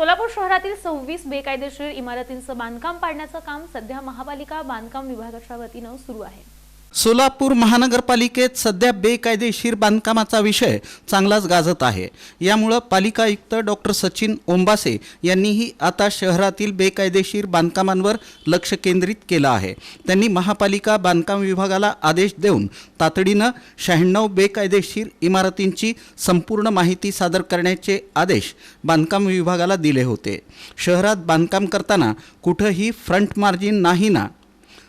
सोलापूर शहरातील सव्वीस बेकायदेशीर इमारतींचं बांधकाम पाडण्याचं काम सध्या महापालिका बांधकाम विभागाच्या वतीनं सुरू आहे. सोलापूर महानगरपालिकेत सध्या बेकायदेशीर बांधकामाचा विषय चांगलाच गाजत आहे. यामुळं पालिका आयुक्त डॉक्टर सचिन ओंबासे यांनीही आता शहरातील बेकायदेशीर बांधकामांवर लक्ष केंद्रित केलं आहे. त्यांनी महापालिका बांधकाम विभागाला आदेश देऊन तातडीनं शहाण्णव बेकायदेशीर इमारतींची संपूर्ण माहिती सादर करण्याचे आदेश बांधकाम विभागाला दिले होते. शहरात बांधकाम करताना कुठंही फ्रंट मार्जिन नाही ना?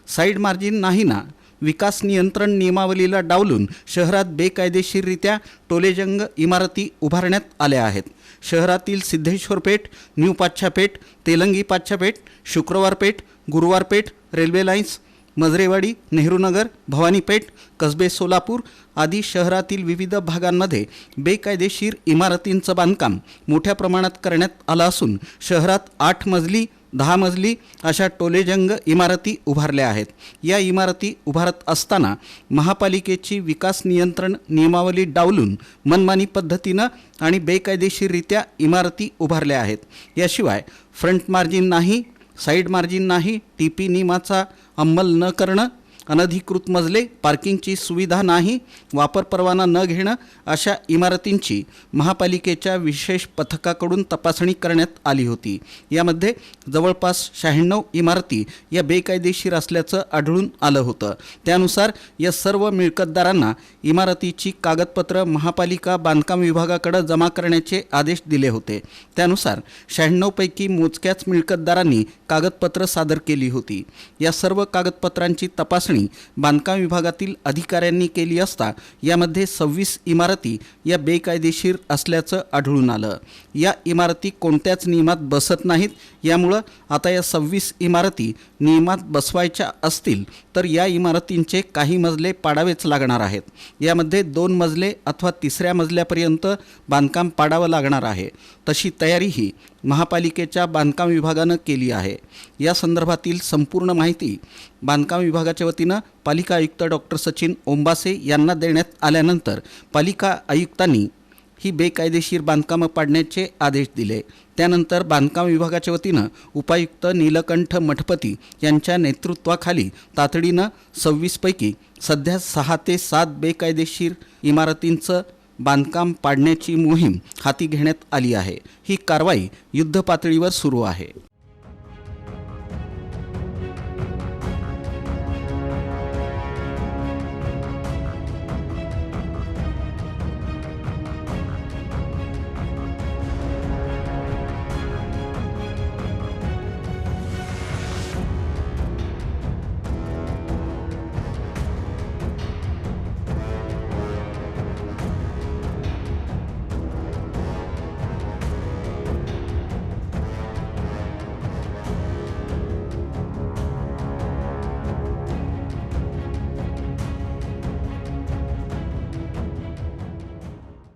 साईड मार्जिन नाही ना? विकास नियंत्रण नियमावलीला डावलून शहरात बेकायदेशीररित्या टोलेजंग इमारती उभारण्यात आल्या आहेत. शहरातील Siddheshwar Peth new Pachhapeth Telangi Pachhapeth Shukrawar Peth Guruwar Peth railway lines Majrewadi Nehrunagar Bhavanipeth Kasbe Solapur आदी शहरातील विविध भागांमध्ये बेकायदेशीर इमारतींचं बांधकाम मोठ्या प्रमाणात करण्यात आलं असून शहरात आठ मजली दहा मजली अशा टोलेजंग इमारती उभारल्या आहेत. या इमारती उभारत असताना महापालिकेची विकास नियंत्रण नियमावली डावलून मनमानी पद्धतीनं आणि बेकायदेशीररित्या इमारती उभारल्या आहेत. याशिवाय फ्रंट मार्जिन नाही साईड मार्जिन नाही टी पी नियमाचा अंमल न करणं अनधिकृत मजले पार्किंगची सुविधा नाही वापर परवाना न घेणं अशा इमारतींची महापालिकेच्या विशेष पथकाकडून तपासणी करण्यात आली होती. यामध्ये जवळपास शहाण्णव इमारती या बेकायदेशीर असल्याचं आढळून आलं होतं. त्यानुसार या सर्व मिळकतदारांना इमारतीची कागदपत्र महापालिका बांधकाम विभागाकडे जमा करण्याचे आदेश दिले होते. त्यानुसार शहाण्णवपैकी मोजक्याच मिळकतदारांनी कागदपत्र सादर केली होती. या सर्व कागदपत्रांची तपासणी बांधकाम विभागातील अधिकाऱ्यांनी केली असता यामध्ये सव्वीस इमारती या बेकायदेशीर असल्याचं आढळून आलं. या इमारती कोणत्याच नियमात बसत नाहीत. यामुळं आता या सव्वीस इमारती नियमात बसवायच्या असतील तर या इमारतींचे काही मजले पाडावेच लागणार आहेत. यामध्ये दोन मजले अथवा तिसऱ्या मजल्यापर्यंत बांधकाम पाडावं लागणार आहे. तशी तयारीही महापालिकेच्या बांधकाम विभागानं केली आहे. या संदर्भातील संपूर्ण माहिती बांधकाम विभागाच्या वतीनं पालिका आयुक्त डॉक्टर सचिन ओंबासे यांना देण्यात आल्यानंतर पालिका आयुक्तांनी ही बेकायदेशीर बांधकामं पाडण्याचे आदेश दिले. त्यानंतर बांधकाम विभागाच्या वतीनं उपायुक्त नीलकंठ मठपती यांच्या नेतृत्वाखाली तातडीनं सव्वीसपैकी सध्या सहा ते सात बेकायदेशीर इमारतींचं बांधकाम पाडण्याची मोहीम हाती घेण्यात आली आहे. ही कारवाई युद्धपातळीवर सुरू आहे.